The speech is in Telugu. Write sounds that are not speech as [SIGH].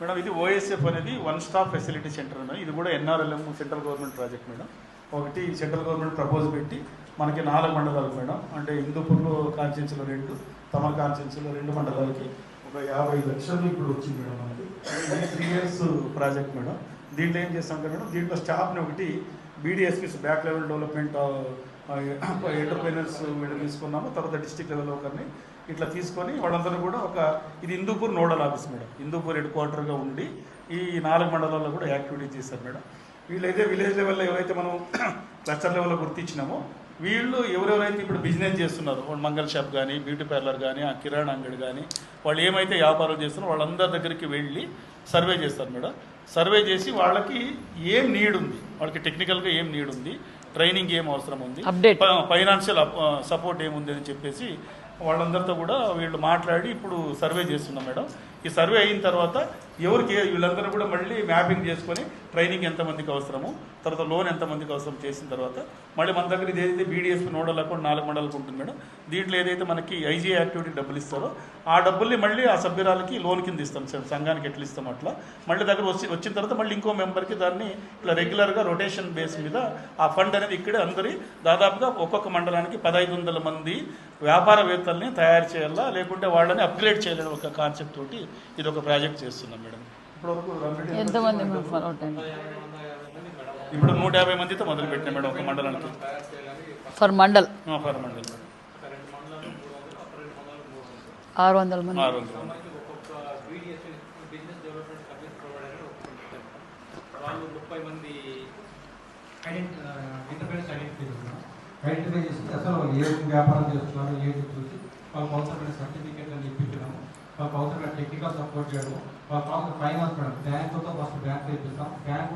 మేడం ఇది ఓఎస్ఎఫ్ అనేది one stop facility centre madam. ఇది కూడా NRLM central government project madam. ఒకటి సెంట్రల్ గవర్నమెంట్ ప్రపోజ్ పెట్టి మనకి నాలుగు మండలాలు మేడం. అంటే హిందూపూర్లో కాన్స్టిట్యున్సీలో రెండు తమ కాన్స్టిట్యున్సీలో రెండు మండలాలకి ఒక యాభై లక్షలు ఇప్పుడు వచ్చింది మేడం మనకి. ఇది త్రీ ఇయర్స్ ప్రాజెక్ట్ మేడం. దీంట్లో ఏం చేస్తాం మేడం దీంట్లో స్టాఫ్ని ఒకటి BDSPs back level development entrepreneurs వీళ్ళు తీసుకున్నాము. తర్వాత డిస్టిక్ లెవెల్ ఒకరిని ఇట్లా తీసుకొని వాళ్ళందరూ కూడా ఒక ఇది Hindupur nodal office madam. Hindupur head క్వార్టర్గా ఉండి ఈ నాలుగు మండలాల్లో కూడా యాక్టివిటీ చేశారు మేడం. వీళ్ళైతే విలేజ్ లెవెల్లో ఎవరైతే మనం [CLEARS THROAT] క్లస్టర్ లెవెల్లో గుర్తించినామో వీళ్ళు ఎవరెవరైతే ఇప్పుడు బిజినెస్ చేస్తున్నారో వాళ్ళు మంగళ షాప్ కానీ బ్యూటీ పార్లర్ కానీ ఆ కిరాణా అంగడి కానీ వాళ్ళు ఏమైతే వ్యాపారం చేస్తున్నారో వాళ్ళందరి దగ్గరికి వెళ్ళి సర్వే చేస్తారు మేడం. సర్వే చేసి వాళ్ళకి ఏం నీడ్ ఉంది వాళ్ళకి టెక్నికల్గా ఏం నీడ్ ఉంది ట్రైనింగ్ ఏం అవసరం ఉంది. ఫైనాన్షియల్ సపోర్ట్ ఏముంది అని చెప్పేసి వాళ్ళందరితో కూడా వీళ్ళు మాట్లాడి ఇప్పుడు సర్వే చేస్తున్నాం మేడం. ఈ సర్వే అయిన తర్వాత ఎవరికి వీళ్ళందరూ కూడా మళ్ళీ మ్యాపింగ్ చేసుకొని ట్రైనింగ్ ఎంతమందికి అవసరము తర్వాత లోన్ ఎంతమందికి అవసరం చేసిన తర్వాత మళ్ళీ మన దగ్గర ఏదైతే బీడీఎస్ నోడల్ అకౌంట్ నాలుగు మండలకు ఉంటుంది మేడం దీంట్లో ఏదైతే మనకి ఐజీ యాక్టివిటీ డబ్బులు ఇస్తారో ఆ డబ్బుల్ని మళ్ళీ ఆ సభ్యురాలకి లోన్ కింద ఇస్తాం సార్ సంఘానికి ఎట్లా ఇస్తాం అట్లా. మళ్ళీ దగ్గర వచ్చి వచ్చిన తర్వాత మళ్ళీ ఇంకో మెంబర్కి దాన్ని ఇట్లా రెగ్యులర్గా రొటేషన్ బేస్ మీద ఆ ఫండ్ అనేది ఇక్కడే అందరి దాదాపుగా ఒక్కొక్క మండలానికి పదహైదు వందల మంది వ్యాపారవేత్త వ్యాపారవేత్తల్ని తయారు చేయాలా? లేకుంటే వాళ్ళని అప్గ్రేడ్ చేయాలని ఒక కాన్సెప్ట్ తోటి ఇది ఒక ప్రాజెక్ట్ చేస్తున్నాం మేడం. ఇప్పుడు నూట యాభై మందితో మొదలు పెట్టినాం మేడం ఒక మండలానికి. ఫర్ మండల్? ఆ, ఫర్ మండలం మేడం. ఆరు వందల మంది. ఆరు వందల మంది. ముప్పై మంది ఐడెంటిఫై చేసి అసలు వాళ్ళు ఏ వ్యాపారం చేస్తున్నారు ఏంటి చూసి వాళ్ళకి అవసరమైన సర్టిఫికేట్ అని ఇప్పించడము వాళ్ళకి అవసరమైన టెక్నికల్ సపోర్ట్ చేయడము వాళ్ళకి అవసరం ఫైనాన్స్ మేడం బ్యాంకుతో ఫస్ట్ బ్యాంక్ ఇప్పిస్తాం. బ్యాంక్